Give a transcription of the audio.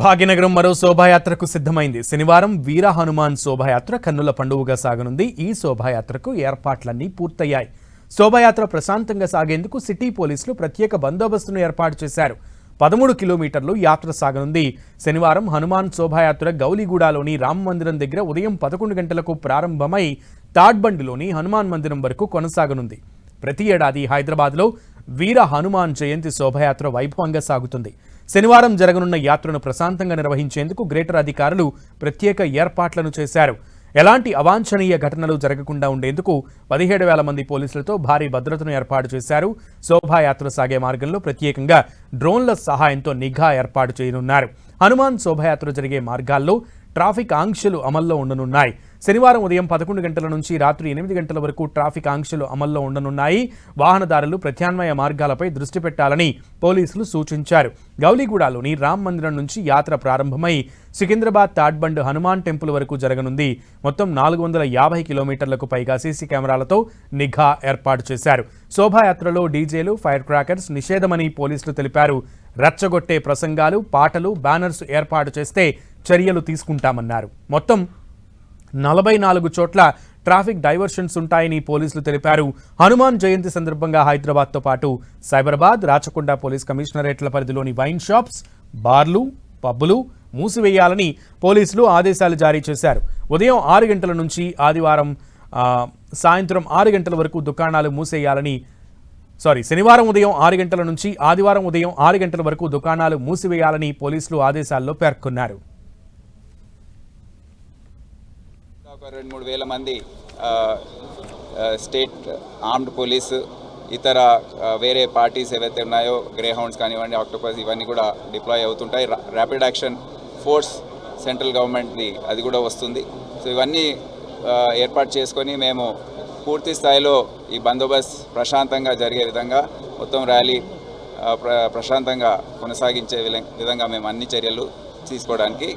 భాగ్యనగరం మరో శోభాయాత్రకు సిద్ధమైంది. శనివారం వీర హనుమాన్ శోభాయాత్ర కన్నుల పండుగగా సాగనుంది. ఈ శోభాయాత్రకు ఏర్పాట్లన్నీ పూర్తయ్యాయి. శోభాయాత్ర ప్రశాంతంగా సాగేందుకు సిటీ పోలీసులు ప్రత్యేక బందోబస్తును ఏర్పాటు చేశారు. పదమూడు కిలోమీటర్లు యాత్ర సాగనుంది. శనివారం హనుమాన్ శోభాయాత్ర గౌలిగూడలోని రామ మందిరం దగ్గర ఉదయం పదకొండు గంటలకు ప్రారంభమై తాడ్బండిలోని హనుమాన్ మందిరం వరకు కొనసాగనుంది. ప్రతి ఏడాది హైదరాబాద్లో వీర హనుమాన్ జయంతి శోభయాత్ర వైభవంగా సాగుతుంది. శనివారం జరగనున్న యాత్రను ప్రశాంతంగా నిర్వహించేందుకు గ్రేటర్ అధికారులు ప్రత్యేక ఏర్పాట్లను చేశారు. ఎలాంటి అవాంఛనీయ ఘటనలు జరగకుండా ఉండేందుకు పదిహేడు వేల మంది పోలీసులతో భారీ భద్రతను ఏర్పాటు చేశారు. శోభాయాత్ర సాగే మార్గంలో ప్రత్యేకంగా డ్రోన్ల సహాయంతో నిఘా ఏర్పాటు చేయనున్నారు. హనుమాన్ శోభాయాత్ర జరిగే మార్గాల్లో ట్రాఫిక్ ఆంక్షలు అమల్లో ఉండనున్నాయి. శనివారం ఉదయం పదకొండు గంటల నుంచి రాత్రి ఎనిమిది గంటల వరకు ట్రాఫిక్ ఆంక్షలు అమల్లో ఉండనున్నాయి. వాహనదారులు ప్రత్యామ్నాయ మార్గాలపై దృష్టి పెట్టాలని పోలీసులు సూచించారు. గౌలిగూడలోని రామ్ మందిరం నుంచి యాత్ర ప్రారంభమై సికింద్రాబాద్ తాడ్బండ్ హనుమాన్ టెంపుల్ వరకు జరగనుంది. మొత్తం నాలుగు వందల యాభై కిలోమీటర్లకు పైగా సీసీ కెమెరాలతో నిఘా ఏర్పాటు చేశారు. శోభాయాత్రలో డీజేలు ఫైర్ క్రాకర్స్ నిషేధమని పోలీసులు తెలిపారు. రెచ్చగొట్టే ప్రసంగాలు పాటలు బ్యానర్స్ ఏర్పాటు చేస్తే చర్యలు తీసుకుంటామన్నారు. మొత్తం నలభై నాలుగు చోట్ల ట్రాఫిక్ డైవర్షన్స్ ఉంటాయని పోలీసులు తెలిపారు. హనుమాన్ జయంతి సందర్భంగా హైదరాబాద్తో పాటు సైబరాబాద్ రాచకొండ పోలీస్ కమిషనరేట్ల పరిధిలోని వైన్ షాప్స్ బార్లు పబ్బులు మూసివేయాలని పోలీసులు ఆదేశాలు జారీ చేశారు. ఉదయం ఆరు గంటల నుంచి ఆదివారం సాయంత్రం ఆరు గంటల వరకు దుకాణాలు మూసేయాలని సారీ శనివారం ఉదయం ఆరు గంటల నుంచి ఆదివారం ఉదయం ఆరు గంటల వరకు దుకాణాలు మూసివేయాలని పోలీసులు ఆదేశాల్లో పేర్కొన్నారు. ఒక రెండు మూడు వేల మంది స్టేట్ ఆర్మ్డ్ పోలీసు ఇతర వేరే పార్టీస్ ఏవైతే ఉన్నాయో గ్రే హౌండ్స్ కానివ్వండి ఆక్టోపస్ ఇవన్నీ కూడా డిప్లాయ్ అవుతుంటాయి. రా- ర్యాపిడ్ యాక్షన్ ఫోర్స్ సెంట్రల్ గవర్నమెంట్ది అది కూడా వస్తుంది. సో ఇవన్నీ ఏర్పాటు చేసుకొని మేము పూర్తి స్థాయిలో ఈ బందోబస్త్ ప్రశాంతంగా జరిగే విధంగా మొత్తం ర్యాలీ ప్ర ప్రశాంతంగా కొనసాగించే విధంగా మేము అన్ని చర్యలు తీసుకోవడానికి